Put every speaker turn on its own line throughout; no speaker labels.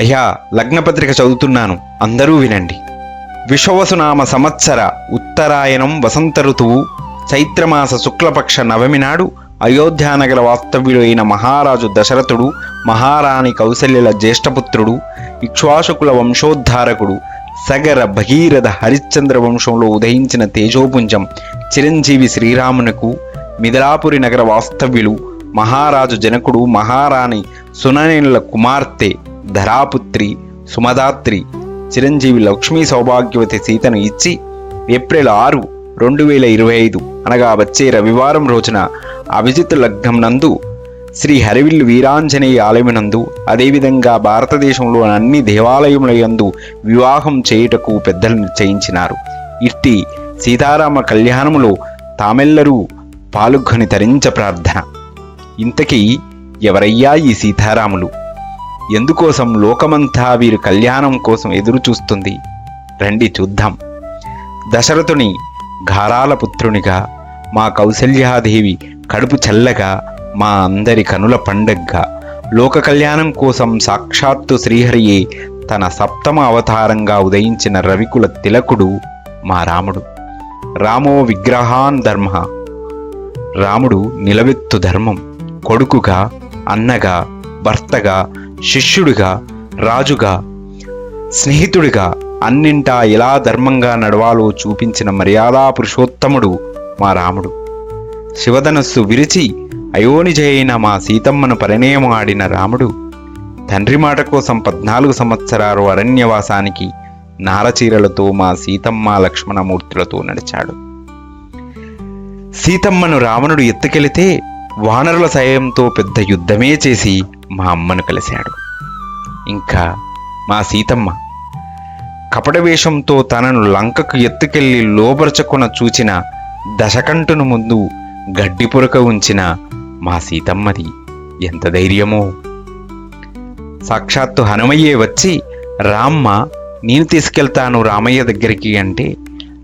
అయ్యా లగ్నపత్రిక చదువుతున్నాను. అందరూ వినండి. విశ్వవసునామ సంవత్సర ఉత్తరాయణం వసంత ఋతువు చైత్రమాస శుక్లపక్ష నవమి నాడు అయోధ్యానగర వాస్తవ్యుడు అయిన మహారాజు దశరథుడు మహారాణి కౌసల్యల జ్యేష్ఠపుత్రుడు ఇక్ష్వాసుకుల వంశోద్ధారకుడు సగర భగీరథ హరిశ్చంద్ర వంశంలో ఉదయించిన తేజోపుంజం చిరంజీవి శ్రీరామునకు మిథిలాపురి నగర వాస్తవ్యులు మహారాజు జనకుడు మహారాణి సుననేనుల కుమార్తె ధరాపుత్రి సుమదాత్రి చిరంజీవి లక్ష్మీ సౌభాగ్యవతి సీతను ఇచ్చి ఏప్రిల్ ఆరు రెండు వేల ఇరవై ఐదు అనగా వచ్చే రవివారం రోజున అభిజిత్ లగ్నం నందు శ్రీ హరివిల్లు వీరాంజనేయ ఆలయమునందు అదేవిధంగా భారతదేశంలో అన్ని దేవాలయముల యందు వివాహం చేయుటకు పెద్దలు నిశ్చయించినారు. ఇట్టి సీతారామ కళ్యాణములో తామెల్లరూ పాల్గొని తరించ ప్రార్థన. ఇంతకీ ఎవరయ్యా ఈ సీతారాములు? ఎందుకోసం లోకమంతా వీరి కళ్యాణం కోసం ఎదురు చూస్తుంది? రండి చూద్దాం. దశరథుని గారాల పుత్రునిగా మా కౌసల్యాదేవి కడుపు చల్లగా మా అందరి కనుల పండగ్గా లోక కళ్యాణం కోసం సాక్షాత్తు శ్రీహరియే తన సప్తమ అవతారంగా ఉదయించిన రవికుల తిలకుడు మా రాముడు. రామో విగ్రహాన్ ధర్మ. రాముడు నిలవెత్తు ధర్మం కొడుకుగా అన్నగా భర్తగా శిష్యుడిగా రాజుగా స్నేహితుడిగా అన్నింటా ఎలా ధర్మంగా నడవాలో చూపించిన మర్యాదా పురుషోత్తముడు మా రాముడు. శివధనస్సు విరిచి అయోనిజయైన మా సీతమ్మను పరిణయమాడిన రాముడు. తండ్రి మాట కోసం పద్నాలుగు సంవత్సరాలు అరణ్యవాసానికి నారచీరలతో మా సీతమ్మ లక్ష్మణమూర్తులతో నడిచాడు. సీతమ్మను రావణుడు ఎత్తుకెళితే వానరుల సాయంతో పెద్ద యుద్ధమే చేసి మా అమ్మను కలిశాడు. ఇంకా మా సీతమ్మ కపట వేషంతో తనను లంకకు ఎత్తుకెళ్ళి లోబరచకున చూచిన దశకంటును ముందు గడ్డి పురక ఉంచిన మా సీతమ్మది ఎంత ధైర్యమో. సాక్షాత్తు హనుమయ్యే వచ్చి రామ్మ నేను తీసుకెళ్తాను రామయ్య దగ్గరికి అంటే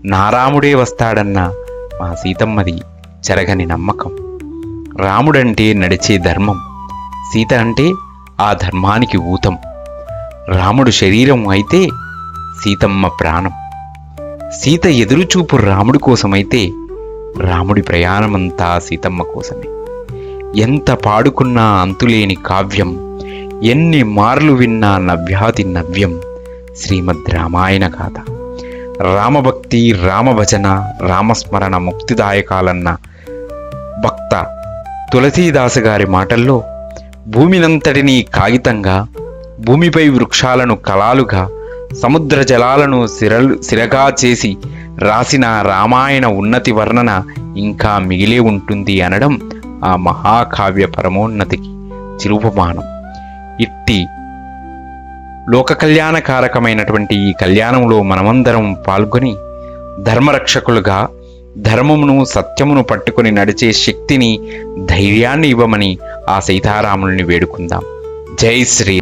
నారాముడే వస్తాడన్న మా సీతమ్మది చెరగని నమ్మకం. రాముడంటే నడిచే ధర్మం. సీత అంటే ఆ ధర్మానికి ఊతం. రాముడు శరీరం అయితే సీతమ్మ ప్రాణం. సీత ఎదురుచూపు రాముడి కోసమైతే రాముడి ప్రయాణమంతా సీతమ్మ కోసమే. ఎంత పాడుకున్నా అంతులేని కావ్యం ఎన్ని మార్లు విన్నా నవ్యాతి నవ్యం శ్రీమద్ రామాయణ గాథ. రామభక్తి రామభజన రామస్మరణ ముక్తిదాయకాలన్న భక్త తులసీదాసు గారి మాటల్లో భూమినంతటినీ కాగితంగా భూమిపై వృక్షాలను కళాలుగా సముద్ర జలాలను సిరలు సిరగా చేసి రాసిన రామాయణ ఉన్నతి వర్ణన ఇంకా మిగిలే ఉంటుంది అనడం ఆ మహాకావ్య పరమోన్నతికి చిరుపమానం. ఇట్టి లోక కళ్యాణకారకమైనటువంటి ఈ కళ్యాణంలో మనమందరం పాల్గొని ధర్మరక్షకులుగా ధర్మమును సత్యమును పట్టుకొని నడిచే శక్తిని ధైర్యాన్ని ఇవ్వమని ఆ సీతారాముల్ని వేడుకుందాం. జై శ్రీ